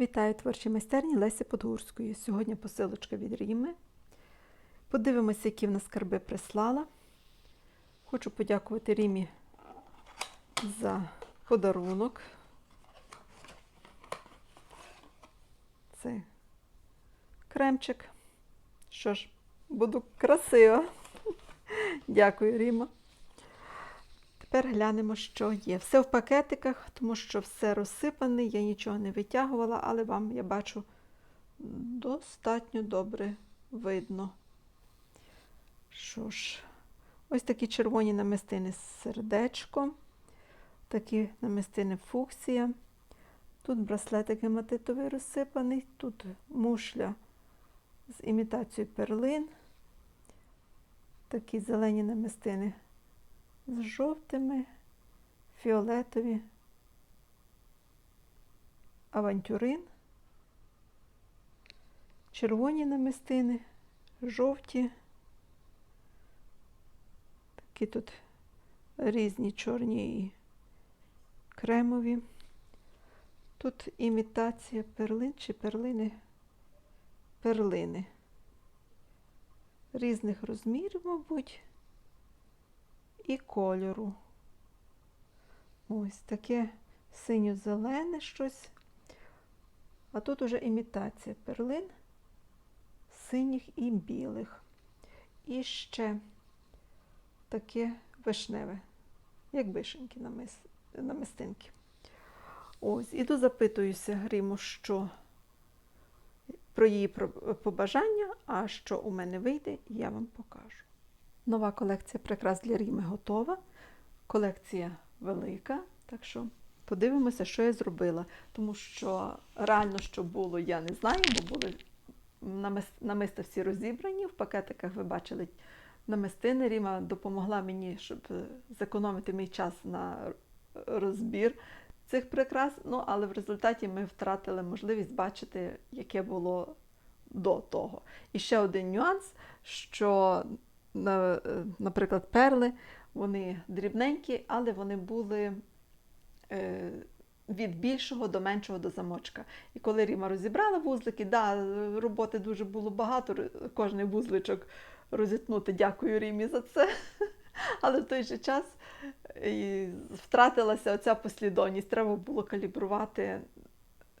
Вітаю творчій майстерні Лесі Подгурської. Сьогодні посилочка від Ріми. Подивимося, які в нас скарби прислала. Хочу подякувати Рімі за подарунок. Це кремчик. Що ж, буду красива. Дякую, Ріма. Тепер глянемо, що є. Все в пакетиках, тому що все розсипане, я нічого не витягувала, але вам, я бачу, достатньо добре видно. Що ж, ось такі червоні намистини з сердечком, такі намистини фуксія. Тут браслетик гематитовий розсипаний, тут мушля з імітацією перлин, такі зелені намистини з жовтими, фіолетові, авантюрин, червоні намистини, жовті, такі тут різні чорні і кремові. Тут імітація перлин чи перлини, перлини. Різних розмірів, мабуть і кольору. Ось таке синьо-зелене щось. А тут уже імітація перлин синіх і білих. І ще таке вишневе, як вишеньки на мистинки. Ось, іду запитуюся Гриму, що про її побажання, а що у мене вийде, я вам покажу. Нова колекція прикрас для Ріми готова. Колекція велика, так що подивимося, що я зробила. Тому що реально, що було, я не знаю, бо були намиста всі розібрані. В пакетиках ви бачили намистини. Ріма допомогла мені, щоб зекономити мій час на розбір цих прикрас. Ну, але в результаті ми втратили можливість бачити, яке було до того. І ще один нюанс, що наприклад, перли, вони дрібненькі, але вони були е, від більшого до меншого до замочка. І коли Ріма розібрала вузлики, да, роботи дуже було багато, кожний вузличок розітнути. Дякую Рімі за це. Але в той же час і втратилася оця послідовність. Треба було калібрувати Е,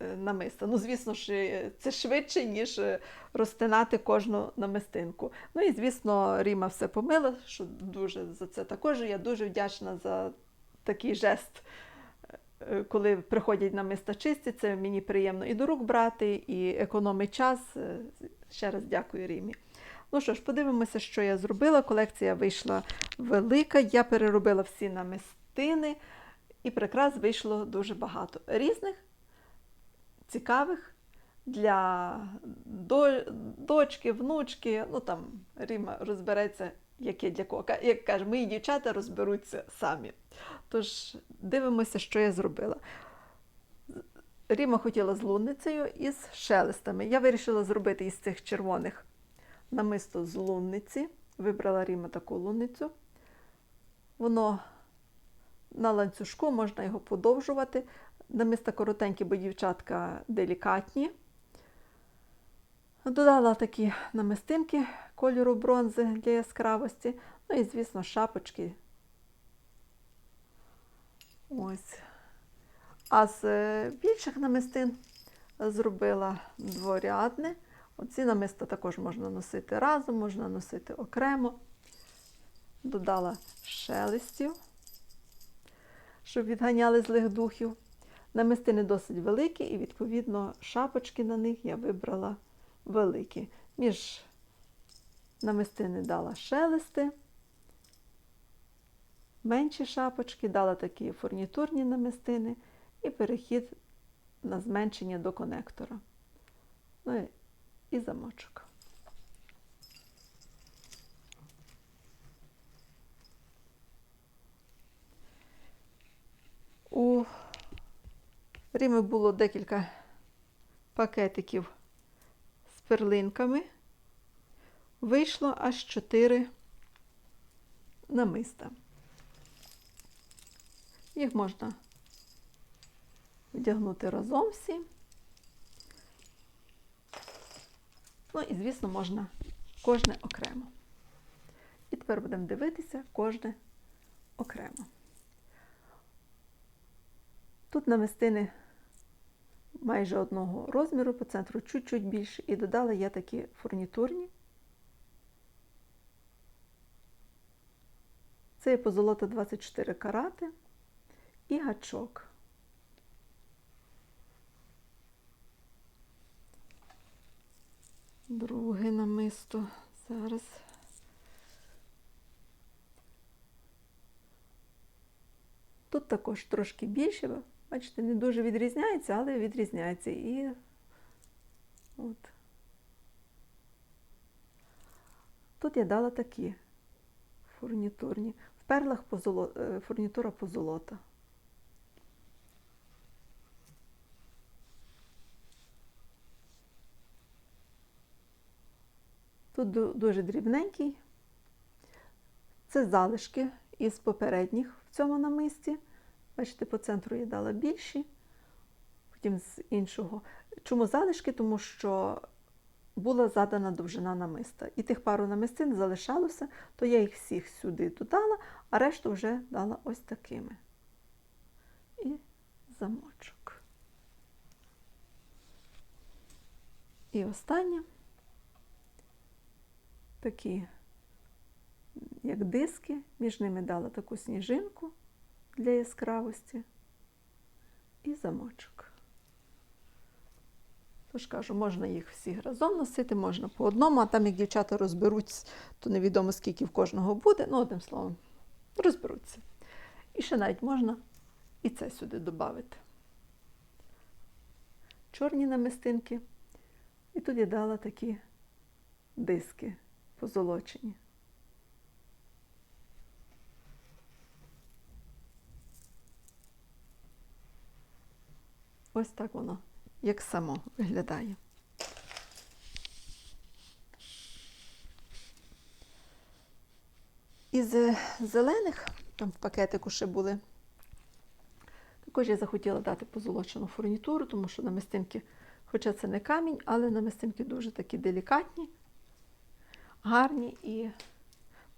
намиста. Ну, звісно ж, е, це швидше, ніж е, розтинати кожну намистинку. Ну і, звісно, Ріма все помила, що дуже за це також. Я дуже вдячна за такий жест. Коли приходять намиста чисті, це мені приємно і до рук брати, і економить час. Ще раз дякую Рімі. Ну що ж, подивимося, що я зробила. Колекція вийшла велика. Я переробила всі намистини, і прикрас вийшло дуже багато. Різних цікавих для дочки, внучки. Ну там Ріма розбереться, яке для кого. Як каже, мої дівчата розберуться самі. Тож, дивимося, що я зробила. Ріма хотіла з лунницею і з шелестами. Я вирішила зробити із цих червоних намисто з лунниці. Вибрала Ріма таку лунницю. Воно на ланцюжку можна його подовжувати. Намиста коротенькі, бо дівчатка делікатні. Додала такі намистинки кольору бронзи для яскравості. Ну і, звісно, шапочки. Ось. А з е, більших намистин зробила дворядне. Оці намиста також можна носити разом, можна носити окремо. Додала шелестів, щоб відганяли злих духів. Намистини досить великі, і, відповідно, шапочки на них я вибрала великі. Між намистини дала шелести, менші шапочки, дала такі фурнітурні намистини і перехід на зменшення до конектора. Ну і замочок. У Ріми було декілька пакетиків з перлинками. Вийшло аж 4 намиста. Їх можна вдягнути разом всі. Ну і, звісно, можна кожне окремо. І тепер будемо дивитися кожне окремо. Тут намистини майже одного розміру, по центру чуть-чуть більше, і додала я такі фурнітурні. Це є позолота 24 карати і гачок. Друге намисто зараз. Тут також трошки більше, бачите, не дуже відрізняється, але відрізняється. І от. Тут я дала такі фурнітурні. В перлах позоло... е, фурнітура позолота. Тут дуже дрібненький. Це залишки із попередніх в цьому намисті. Бачите, по центру я дала більші, потім з іншого. Чому залишки? Тому що була задана довжина намиста. І тих пару намистин залишалося, то я їх всіх сюди додала, а решту вже дала ось такими. І замочок. І останнє такі, як диски, між ними дала таку сніжинку для яскравості і замочок. Тож кажу, можна їх всіх разом носити, можна по одному, а там як дівчата розберуться, то невідомо скільки в кожного буде. Ну, одним словом, розберуться. І ще навіть можна і це сюди додати. Чорні намистинки. І я дала такі диски позолочені. Ось так воно, як само виглядає. Із зелених, там в пакетику ще були, також я захотіла дати позолочену фурнітуру, тому що намистинки, хоча це не камінь, але намистинки дуже такі делікатні, гарні і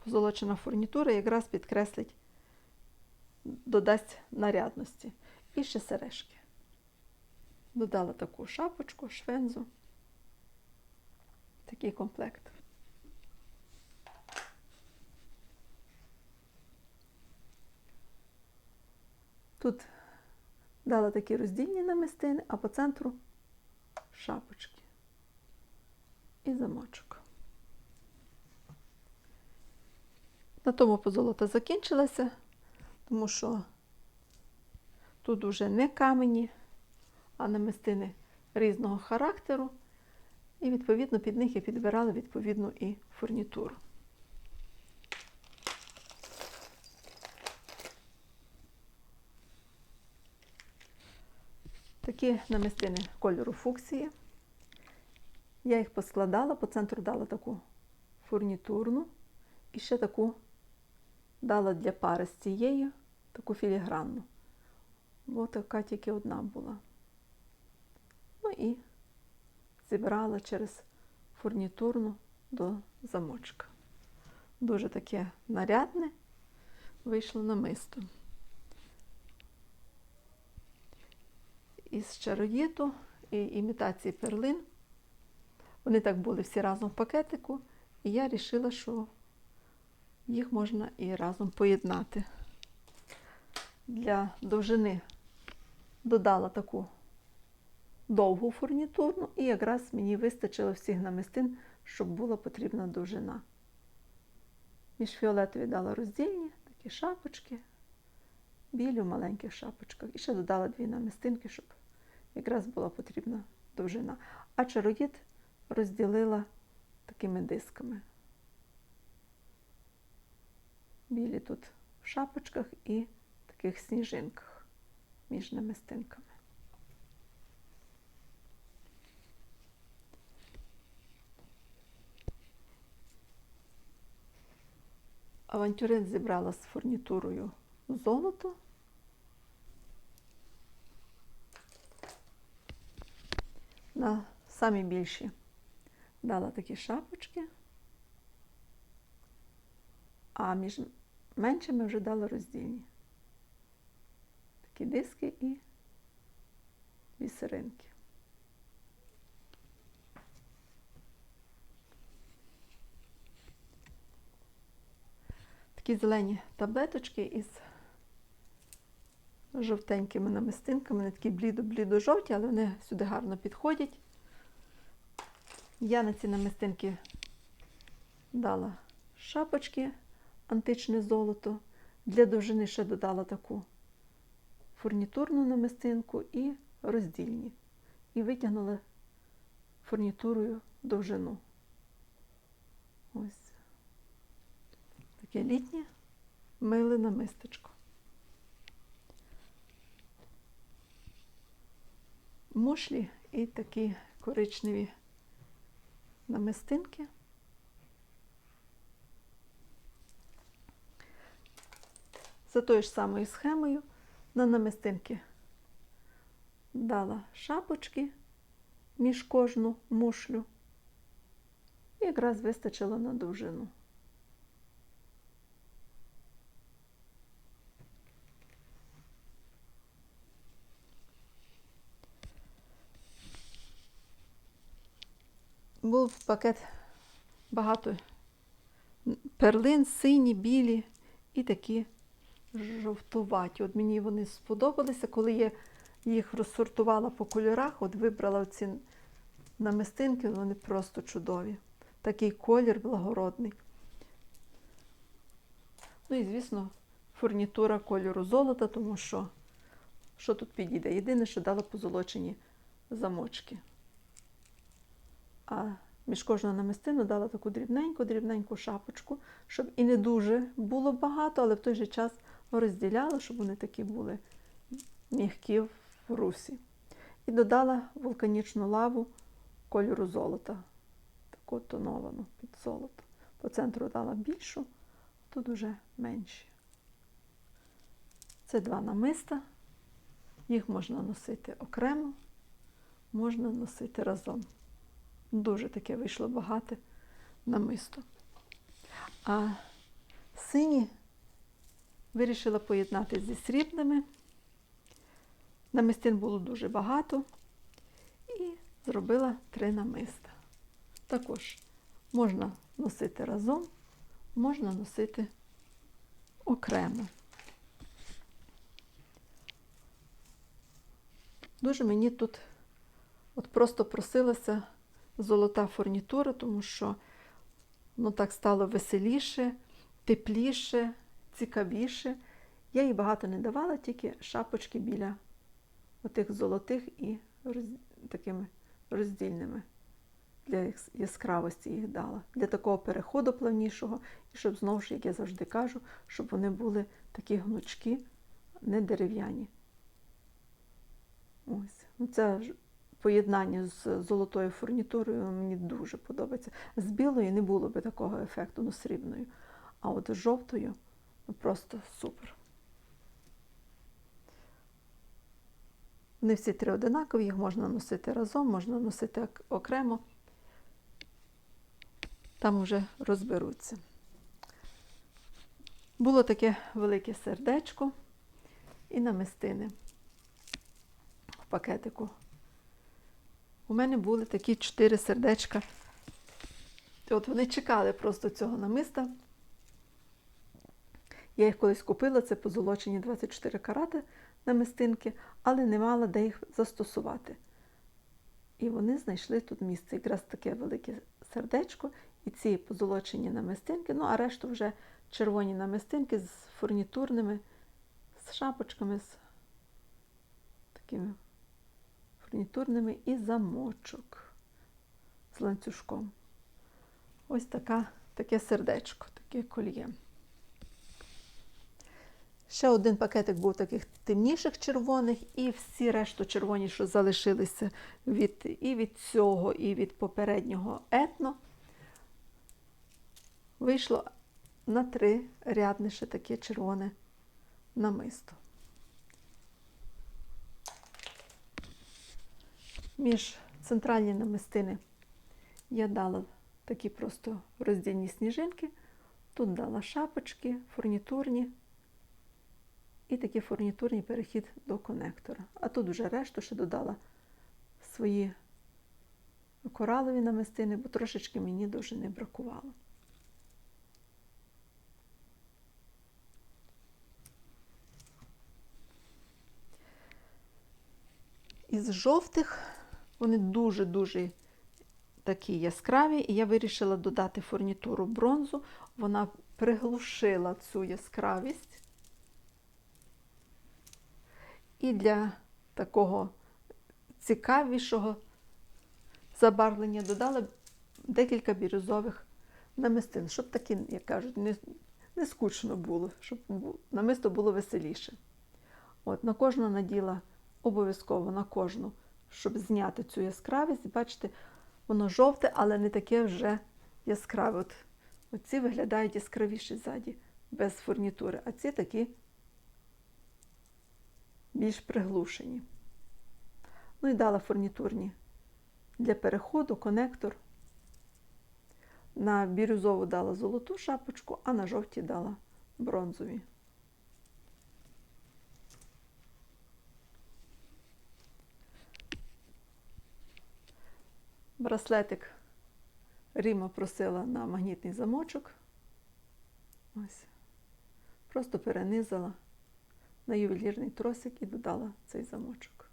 позолочена фурнітура якраз підкреслить, додасть нарядності. І ще сережки. Додала таку шапочку, швензу. Такий комплект. Тут дала такі роздільні намистини, а по центру шапочки і замочок. На тому позолота закінчилася, тому що тут уже не камені, а намистини різного характеру. І, відповідно, під них я підбирала відповідну і фурнітуру. Такі намистини кольору фуксії. Я їх поскладала, по центру дала таку фурнітурну і ще таку дала для пари з цією, таку філігранну. Бо така тільки одна була. Ну і зібрала через фурнітурну до замочка. Дуже таке нарядне вийшло намисто. Із чароїту і імітації перлин. Вони так були всі разом в пакетику, і я вирішила, що їх можна і разом поєднати. Для довжини додала таку довгу фурнітурну, і якраз мені вистачило всіх намистин, щоб була потрібна довжина. Між фіолетові дала роздільні такі шапочки, білі в маленьких шапочках. І ще додала дві намистинки, щоб якраз була потрібна довжина. А чароїд розділила такими дисками. Білі тут в шапочках і таких сніжинках між намистинками. Авантюрин зібрала з фурнітурою золото. На самі більші Дала такі шапочки, а між меншими вже дала роздільні. Такі диски і бісеринки. Такі зелені таблеточки із жовтенькими намистинками, вони такі блідо-блідо-жовті, але вони сюди гарно підходять. Я на ці намистинки дала шапочки, античне золото. Для довжини ще додала таку фурнітурну намистинку і роздільні. І витягнула фурнітурою довжину. Ось. Таке літнє миле намистечко. Мушлі і такі коричневі намистинки. За тою ж самою схемою на намистинки дала шапочки між кожну мушлю. І якраз вистачило на довжину. Був пакет багато перлин, сині, білі і такі жовтуваті. От мені вони сподобалися, коли я їх розсортувала по кольорах, от вибрала ці намистинки, вони просто чудові. Такий колір благородний. Ну і, звісно, фурнітура кольору золота, тому що що тут підійде? Єдине, що дала позолочені замочки. А між кожну намистину дала таку дрібненьку-дрібненьку шапочку, щоб і не дуже було багато, але в той же час розділяла, щоб вони такі були м'які в русі. І додала вулканічну лаву кольору золота, таку тоновану під золото. По центру дала більшу, тут вже менші. Це два намиста. Їх можна носити окремо, можна носити разом. Дуже таке вийшло багате намисто. А сині вирішила поєднати зі срібними. Намистин було дуже багато і зробила три намиста. Також можна носити разом, можна носити окремо. Дуже мені тут от просто просилася золота фурнітура, тому що ну, так стало веселіше, тепліше, цікавіше. Я їй багато не давала, тільки шапочки біля отих золотих і роз... такими роздільними. Для яскравості їх дала. Для такого переходу плавнішого, і щоб знову ж, як я завжди кажу, щоб вони були такі гнучки, не дерев'яні. Ось. Ну, Це поєднання з золотою фурнітурою мені дуже подобається. З білою не було би такого ефекту, ну срібною. А от з жовтою ну, просто супер. Вони всі три одинакові, їх можна носити разом, можна носити окремо. Там вже розберуться. Було таке велике сердечко і намистини в пакетику. У мене були такі чотири сердечка. От вони чекали просто цього намиста. Я їх колись купила, це позолочені 24 карати намистинки, але не мала де їх застосувати. І вони знайшли тут місце. Якраз таке велике сердечко і ці позолочені намистинки, ну, а решту вже червоні намистинки з фурнітурними, з шапочками, з такими фурнітурними і замочок з ланцюжком. Ось така, таке сердечко, таке кольє. Ще один пакетик був таких темніших червоних, і всі решту червоні, що залишилися від, і від цього, і від попереднього етно. Вийшло на три ряднише таке червоне намисто. Між центральні намистини Я дала такі просто роздільні сніжинки. Тут дала шапочки, фурнітурні і такий фурнітурний перехід до конектора. А тут вже решту ще додала свої коралові намистини, бо трошечки мені дуже не бракувало. Із жовтих вони дуже-дуже такі яскраві, і я вирішила додати фурнітуру бронзу. Вона приглушила цю яскравість. І для такого цікавішого забарвлення додала декілька бірюзових намистин, щоб такі, як кажуть, не, не скучно було, щоб намисто було веселіше. От, на кожну наділа обов'язково на кожну, щоб зняти цю яскравість. Бачите, воно жовте, але не таке вже яскраве. От, оці виглядають яскравіші ззаді, без фурнітури, а ці такі більш приглушені. Ну і дала фурнітурні для переходу, конектор. На бірюзову дала золоту шапочку, а на жовті дала бронзові. Браслетик Ріма просила на магнітний замочок. Ось. Просто перенизала на ювелірний тросик і додала цей замочок.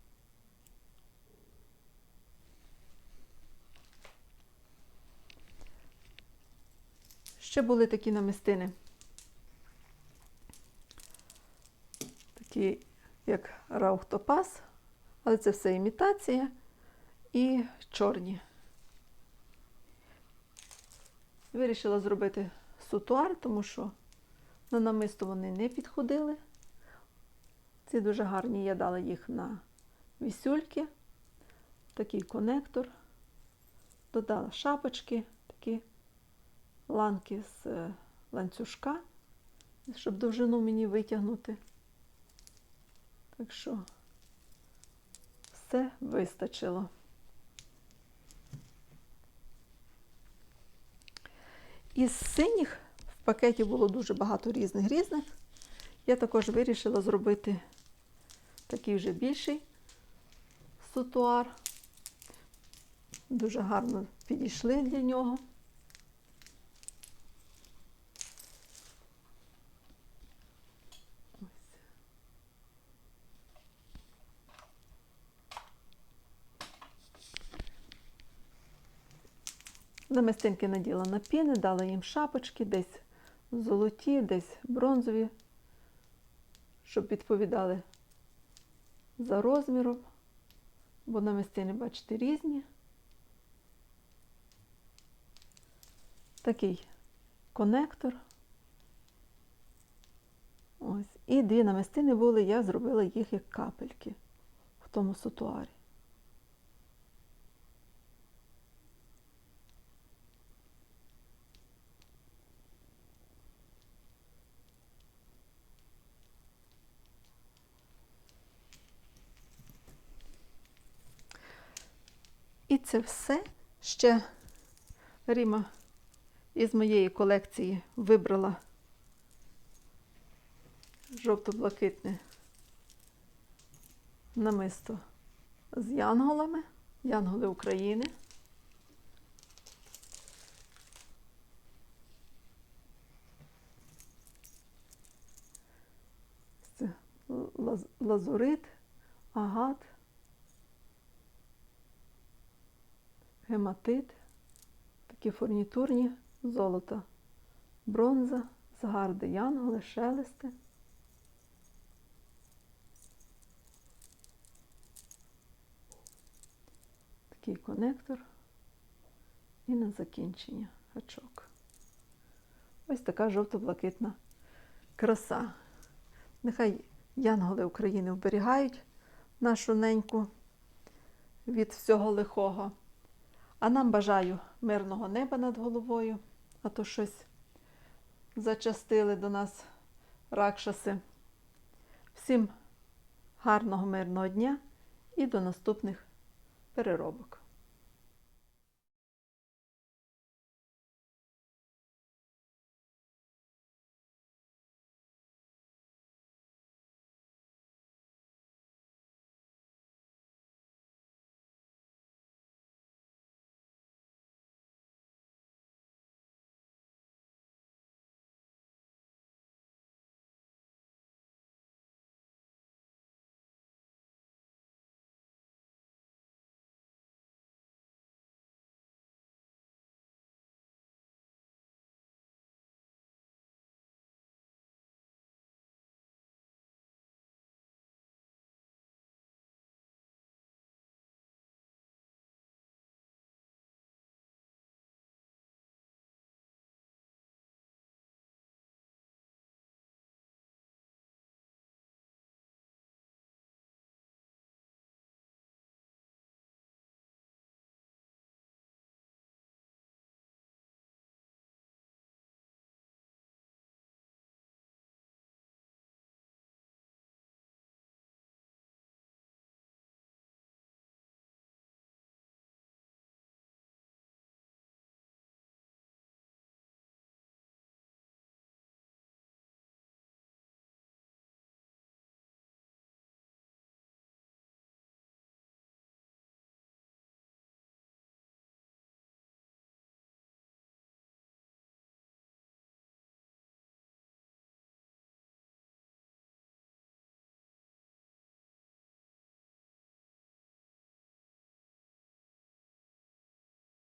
Ще були такі намистини. Такі, як раухтопас, але це все імітація і чорні. Вирішила зробити сутуар, тому що на намисто вони не підходили. Ці дуже гарні, я дала їх на вісюльки, такий конектор, додала шапочки, такі ланки з е, ланцюжка, щоб довжину мені витягнути. Так що все вистачило. Із синіх в пакеті було дуже багато різних різних. Я також вирішила зробити такий вже більший сутуар. Дуже гарно підійшли для нього. Намистинки наділа на піни, дала їм шапочки, десь золоті, десь бронзові, щоб відповідали за розміром, бо намистини, бачите, різні. Такий конектор. Ось. І дві намистини були, я зробила їх як капельки в тому сутуарі. Це все ще Ріма із моєї колекції вибрала жовто-блакитне намисто з янголами, янголи України. Це лазурит, агат. Гематит, такі фурнітурні, золото, бронза, згарди, янголи, шелести. Такий конектор. І на закінчення гачок. Ось така жовто-блакитна краса. Нехай янголи України оберігають нашу неньку від всього лихого. А нам бажаю мирного неба над головою, а то щось зачастили до нас ракшаси. Всім гарного мирного дня і до наступних переробок.